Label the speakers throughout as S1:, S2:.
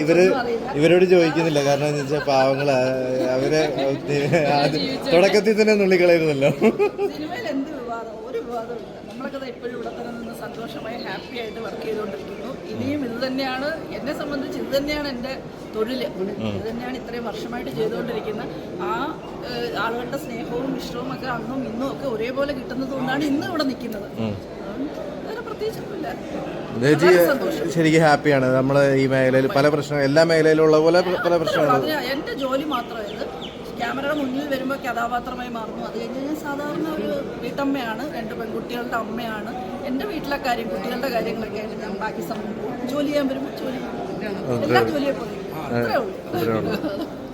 S1: ഇവർ ഇവരോട് ചോദിക്കുന്നില്ല. കാരണം എന്ന് വെച്ചാൽ പാവങ്ങൾ അവരെ തുടക്കത്തിൽ തന്നെ നുള്ളിക്കളയുന്നല്ലോ
S2: സന്തോഷമായി ഹാപ്പി ആയിട്ട് വർക്ക് ചെയ്തുകൊണ്ടിരിക്കുന്നു. ഇനിയും ഇത് തന്നെയാണ് എന്നെ സംബന്ധിച്ച് ഇത് തന്നെയാണ് എന്റെ തൊഴിൽ ഇത് തന്നെയാണ് ഇത്രയും വർഷമായിട്ട് ചെയ്തുകൊണ്ടിരിക്കുന്ന ആ ആളുകളുടെ സ്നേഹവും ഇഷ്ടവും ഒക്കെ അന്നും ഇന്നും ഒക്കെ ഒരേപോലെ കിട്ടുന്നത് കൊണ്ടാണ് ഇന്നും ഇവിടെ നിൽക്കുന്നത്. പ്രത്യേകിച്ചൊന്നുമില്ല
S1: ശരിക്കും ഹാപ്പിയാണ്. നമ്മൾ ഈ മേഖലയിൽ പല പ്രശ്നങ്ങൾ എല്ലാ മേഖലയിലും ഉള്ള പോലെ പല പ്രശ്നങ്ങൾ.
S2: എന്റെ എന്റെ ജോലി മാത്രമായത് ക്യാമറയുടെ മുന്നിൽ വരുമ്പോൾ കഥാപാത്രമായി മാറുന്നു. അത് കഴിഞ്ഞ് ഞാൻ സാധാരണ ഒരു വീട്ടമ്മയാണ് രണ്ട് പെൺകുട്ടികളുടെ അമ്മയാണ്. എന്റെ വീട്ടിലെ കാര്യം കുട്ടികളുടെ കാര്യങ്ങളൊക്കെ ആയിട്ട് ഞാൻ ബാക്കി സമയം ജോലി ചെയ്യാൻ വരുമ്പോൾ ജോലി ചെയ്യും. എല്ലാ ജോലിയെ പോലെ. അത്രേ ഉള്ളൂ.
S1: അത്രേ ഉള്ളൂ.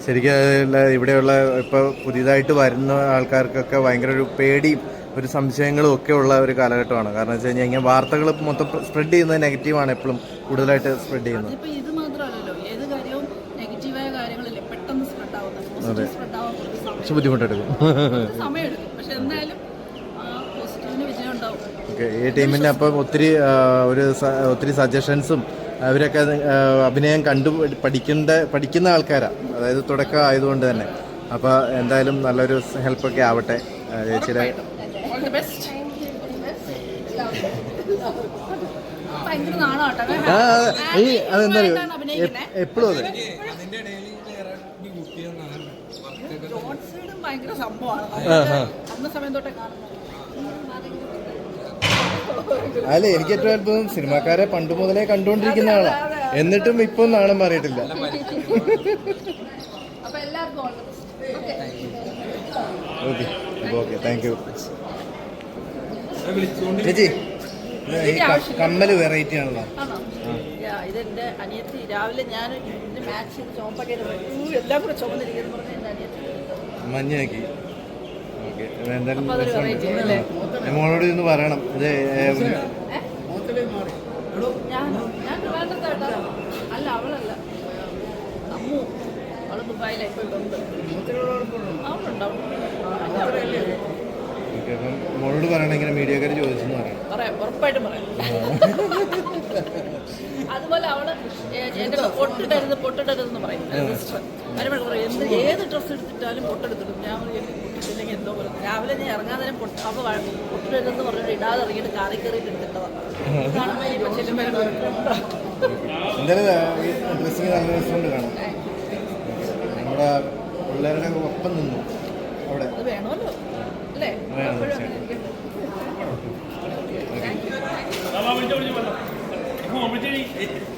S1: ശരിക്കും ഇവിടെയുള്ള ഇപ്പോൾ പുതിയതായിട്ട് വരുന്ന ആൾക്കാർക്കൊക്കെ ഭയങ്കര ഒരു പേടിയും ഒരു സംശയങ്ങളും ഒക്കെ ഉള്ള ഒരു കാലഘട്ടമാണ്. കാരണം വെച്ച് കഴിഞ്ഞാൽ ഇങ്ങനെ വാർത്തകൾ മൊത്തം സ്പ്രെഡ് ചെയ്യുന്നത് നെഗറ്റീവാണ് എപ്പോഴും കൂടുതലായിട്ട് സ്പ്രെഡ് ചെയ്യുന്നത്.
S2: ഇത് മാത്രമല്ലല്ലോ. ഏത് കാര്യവും നെഗറ്റീവായ കാര്യങ്ങളില്ലേ പെട്ടെന്ന് സ്പ്രെഡ് ആവുന്നത് പോസിറ്റീവ് സ്പ്രെഡ് ആവാൻ കുറച്ച്
S1: ബുദ്ധിമുട്ടെടുക്കും.
S2: സമയമെടുക്കും പക്ഷെ എന്തായാലും
S1: ഓക്കെ ഈ ടീമിന് അപ്പം ഒത്തിരി ഒരു ഒത്തിരി സജഷൻസും അവരൊക്കെ അഭിനയം കണ്ടു പഠിക്കേണ്ട പഠിക്കുന്ന ആൾക്കാരാണ് അതായത് തുടക്കം ആയതുകൊണ്ട് തന്നെ. അപ്പോൾ എന്തായാലും നല്ലൊരു ഹെൽപ്പൊക്കെ ആവട്ടെ ചേച്ചിയുടെ
S2: ഓൾ ദി ബെസ്റ്റ് ഭയങ്കര നാണാട്ടോ.
S1: ഈ അതെന്താ എപ്പോഴും അതെ.
S2: ജോൺസീഡും ഭയങ്കര സംഭവമാണ്. അന്ന സമയം തൊട്ടേ കാണുന്നത്.
S1: അല്ല എനിക്ക് ഏറ്റവും അത്ഭുതം സിനിമാക്കാരെ പണ്ട് മുതലേ കണ്ടുകൊണ്ടിരിക്കുന്ന ആളാ. എന്നിട്ടും ഇപ്പം നാണം മാറിയിട്ടില്ല. ഓക്കെ ഓക്കെ താങ്ക് യു ചേച്ചി ഈ ക- കമ്മൽ വെറൈറ്റി ആണല്ലോ.
S2: ആണോ? യാ, ഇതെന്റെ അനിയത്തി രാവിലെ ഞാൻ ഇതിന്റെ മാച്ച് ചെയ്ത് എല്ലാം കൂടെ ചുമന്നിരിക്കുന്നു പറഞ്ഞ എന്റെ അനിയത്തി.
S1: മഞ്ഞയാക്കി. ഓക്കെ എന്തായാലും
S2: അപ്പൊ അതൊരു variety ആണല്ലേ?
S1: ഞാൻ മോളോട് ഇന്ന് പറയണം. ഇത് ഏ,
S2: ഞാൻ അല്ല അവളല്ല. അമ്മു അവൾ ദുബായിലെ ഇപ്പൊ ഇവിടെ ഉണ്ട്? അവളുണ്ട് അവളുണ്ട്.
S1: ഓക്കെ, അപ്പം മോളോട് പറയണ ഇങ്ങനെ മീഡിയക്കാർ ചോദിച്ചെന്ന്
S2: പറയാം. ഉറപ്പായിട്ടും പറയാം. അതുപോലെ അവൾ എന്റെ പൊട്ടിടരുത് പൊട്ടിടരുതെന്ന് പറയും. സിസ്റ്റർ വരുമ്പോഴൊക്കെ പറയും എന്ത് ഏത് ഡ്രസ്സ് എടുത്തിട്ടാലും പൊട്ടെടുത്തിടും ഞാൻ പറയും, പൊട്ടിട്ടില്ലെങ്കിൽ എന്തോ പോലെ. രാവിലെ ഞാൻ ഇറങ്ങാൻ നേരം പൊട്ട് അവ പൊട്ടിടരുതെന്ന് പറഞ്ഞിട്ട് ഇടാതെ ഇറങ്ങിയിട്ട് കാറി കയറിയിട്ട് എടുത്തിട്ടതാണ് കാണുമ്പോൾ
S1: എന്തായാലും ഈ ഡ്രസ്സിങ് നല്ല രസമുണ്ട് കാണാം നമ്മുടെ പിള്ളേരുടെ ഒപ്പം നിന്നു.
S2: അത് വേണമല്ലോ അല്ലേ എപ്പോഴും. അങ്ങനെ ഇരിക്കട്ടെ. You.